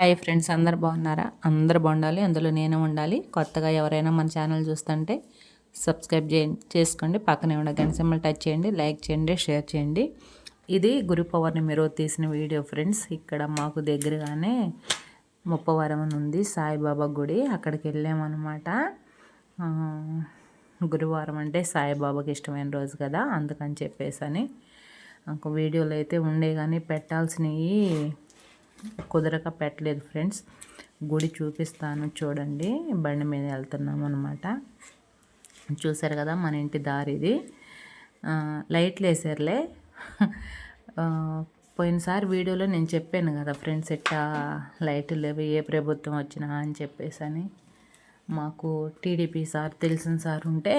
Hi friends అందరు బాగున్నారా? అందరు బాగుండాలి అందులో నేను ఉండాలి. కొత్తగా ఎవరైనా మన ఛానల్ చూస్తుంటే సబ్స్క్రైబ్ చేయండి చేసుకోండి. పక్కనే ఉన్న గంట సింబల్ టచ్ చేయండి లైక్ చేయండి షేర్ చేయండి. ఇది గురు పౌర్ణమి రోజు తీసిన వీడియో ఫ్రెండ్స్. ఇక్కడ మాకు దగ్గరగానే ముప్పవరం అని ఉంది సాయిబాబా గుడి. అక్కడికి వెళ్ళామన్నమాట. గురువారం అంటే సాయిబాబాకి ఇష్టమైన రోజు కదా అందుకని చెప్పేసి అని వీడియోలు అయితే ఉండే కానీ పెట్టాల్సినవి కుదరక పెట్టలేదు ఫ్రెండ్స్. గుడి చూపిస్తాను చూడండి. బండి మీద వెళ్తున్నాం అనమాట చూసారు కదా మన ఇంటి దారి ఇది. లైట్లు వేసారులే. పోయినసారి వీడియోలో నేను చెప్పాను కదా ఫ్రెండ్స్ ఎట్టా లైట్లు లేవు ఏ ప్రభుత్వం వచ్చినా అని చెప్పేసి అని మాకు టీడీపీ సార్ తెలిసిన సార్ ఉంటే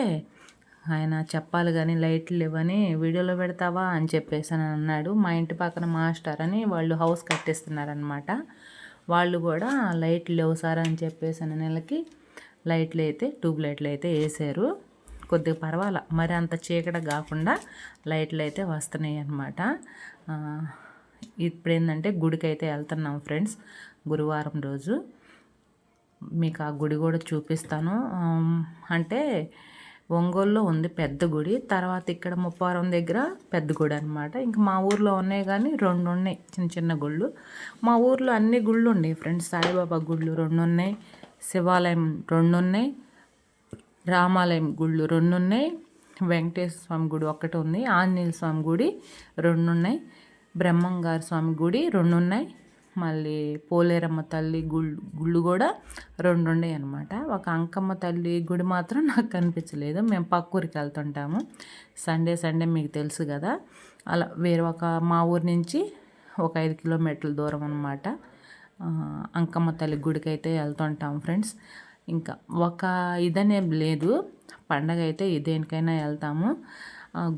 ఆయన చెప్పాలి కానీ లైట్లు లేవని వీడియోలో పెడతావా అని చెప్పేసి అని అన్నాడు. మా ఇంటి పక్కన మాస్టర్ అని వాళ్ళు హౌస్ కట్టిస్తున్నారనమాట వాళ్ళు కూడా లైట్లు లేవు సార్ అని చెప్పేసి అని నెలకి లైట్లు అయితే ట్యూబ్ లైట్లు అయితే వేసారు కొద్దిగా పర్వాలా మరి అంత చీకట కాకుండా లైట్లు అయితే వస్తున్నాయి అన్నమాట. ఇప్పుడు ఏంటంటే గుడికి అయితే వెళ్తున్నాం ఫ్రెండ్స్ గురువారం రోజు. మీకు ఆ గుడి కూడా చూపిస్తాను. అంటే ఒంగోలులో ఉంది పెద్ద గుడి. తర్వాత ఇక్కడ ముప్పారం దగ్గర పెద్ద గుడి అనమాట ఇంకా మా ఊర్లో ఉన్నాయి కానీ రెండు ఉన్నాయి చిన్న చిన్న గుళ్ళు. మా ఊర్లో అన్ని గుళ్ళు ఉన్నాయి ఫ్రెండ్స్. సాయిబాబా గుళ్ళు రెండు ఉన్నాయి శివాలయం రెండు ఉన్నాయి రామాలయం గుళ్ళు రెండు ఉన్నాయి వెంకటేశ్వర స్వామి గుడి ఒక్కటి ఉంది ఆంజనేయ స్వామి గుడి రెండు ఉన్నాయి బ్రహ్మంగారి స్వామి గుడి రెండు ఉన్నాయి. మళ్ళీ పోలేరమ్మ తల్లి గుళ్ళు గుళ్ళు కూడా రెండు ఉన్నాయి అనమాట ఒక అంకమ్మ తల్లి గుడి మాత్రం నాకు కనిపించలేదు. మేము పక్కూరికి వెళ్తుంటాము. సండే సండే మీకు తెలుసు కదా. అలా వేరే ఒక మా ఊరి నుంచి ఒక ఐదు కిలోమీటర్ల దూరం అనమాట అంకమ్మ తల్లి గుడికి అయితే వెళ్తుంటాం ఫ్రెండ్స్. ఇంకా ఒక ఇదనే లేదు. పండగ అయితే దేనికైనా వెళ్తాము.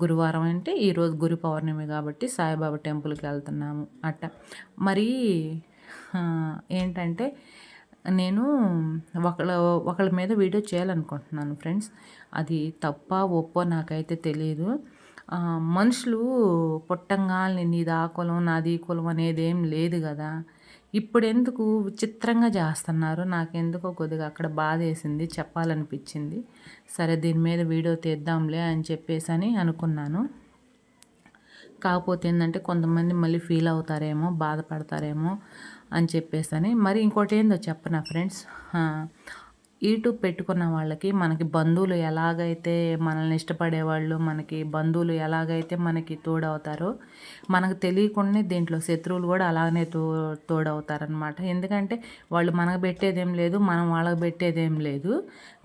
గురువారం అంటే ఈరోజు గురు పౌర్ణమి కాబట్టి సాయిబాబా టెంపుల్కి వెళ్తున్నాము అట్ట మరి ఏంటంటే నేను ఒకళ్ళ ఒకళ్ళ మీద వీడియో చేయాలనుకుంటున్నాను ఫ్రెండ్స్. అది తప్ప ఒప్పో నాకైతే తెలియదు మనుషులు పుట్టంగాల్ని నీది ఆ కులం నాది కులం అనేది ఏం లేదు కదా. ఇప్పుడు ఎందుకు విచిత్రంగా చేస్తున్నారు? నాకెందుకో కొద్దిగా అక్కడ బాధ వేసింది చెప్పాలనిపించింది. సరే దీని మీద వీడియో తీద్దాంలే అని చెప్పేసి అని అనుకున్నాను. కాకపోతే ఏంటంటే కొంతమంది మళ్ళీ ఫీల్ అవుతారేమో బాధపడతారేమో అని చెప్పేసి అని మరి ఇంకోటి ఏందో చెప్పనా ఫ్రెండ్స్? యూట్యూబ్ పెట్టుకున్న వాళ్ళకి మనకి బంధువులు ఎలాగైతే మనల్ని ఇష్టపడేవాళ్ళు మనకి బంధువులు ఎలాగైతే మనకి తోడవుతారో మనకు తెలియకుండానే దీంట్లో శత్రువులు కూడా అలాగనే తో తోడవుతారనమాట ఎందుకంటే వాళ్ళు మనకు పెట్టేదేం లేదు మనం వాళ్ళకి పెట్టేదేం లేదు.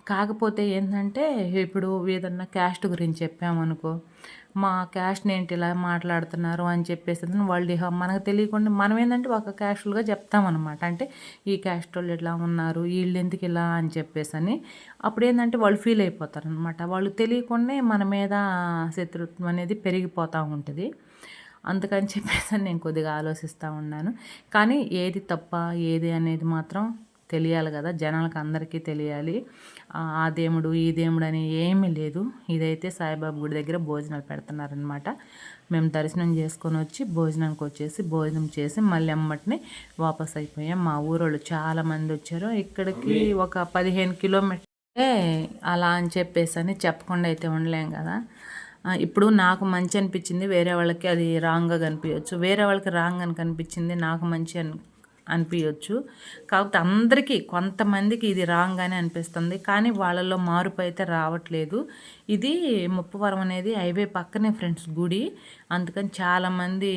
కాకపోతే ఏంటంటే ఇప్పుడు ఏదన్నా క్యాస్ట్ గురించి చెప్పామనుకో మా క్యాస్ట్ని ఏంటి ఇలా మాట్లాడుతున్నారు అని చెప్పేసి వాళ్ళు మనకు తెలియకుండా మనం ఏంటంటే ఒక క్యాస్టులుగా చెప్తామన్నమాట. అంటే ఈ క్యాస్ట్ వాళ్ళు ఇట్లా ఉన్నారు వీళ్ళు ఎందుకు ఇలా అని చెప్పేసి అని. అప్పుడు ఏంటంటే వాళ్ళు ఫీల్ అయిపోతారు అనమాట వాళ్ళు తెలియకుండానే మన మీద శత్రుత్వం అనేది పెరిగిపోతూ ఉంటుంది. అందుకని చెప్పేసి నేను కొద్దిగా ఆలోచిస్తూ ఉన్నాను. కానీ ఏది తప్ప ఏది అనేది మాత్రం తెలియాలి కదా జనాలకు అందరికీ తెలియాలి. ఆ దేవుడు ఈ దేవుడు అని ఏమీ లేదు. ఇదైతే సాయిబాబు గుడి దగ్గర భోజనాలు పెడుతున్నారనమాట మేము దర్శనం చేసుకొని వచ్చి భోజనానికి వచ్చేసి భోజనం చేసి మళ్ళీ అమ్మటిని వాపస్ అయిపోయాం. మా ఊరోళ్ళు చాలామంది వచ్చారు. ఇక్కడికి ఒక పదిహేను కిలోమీటర్ అలా అని చెప్పేసి అని చెప్పకుండా అయితే ఉండలేం కదా. ఇప్పుడు నాకు మంచి అనిపించింది వేరే వాళ్ళకి అది రాంగ్గా కనిపించవచ్చు వేరే వాళ్ళకి రాంగ్ అని కనిపించింది నాకు మంచి అని అనిపించవచ్చు కాకపోతే అందరికీ కొంతమందికి ఇది రాంగ్ అని అనిపిస్తుంది. కానీ వాళ్ళలో మార్పు అయితే రావట్లేదు. ఇది ముప్పవరం అనేది హైవే పక్కనే ఫ్రెండ్స్ గుడి. అందుకని చాలామంది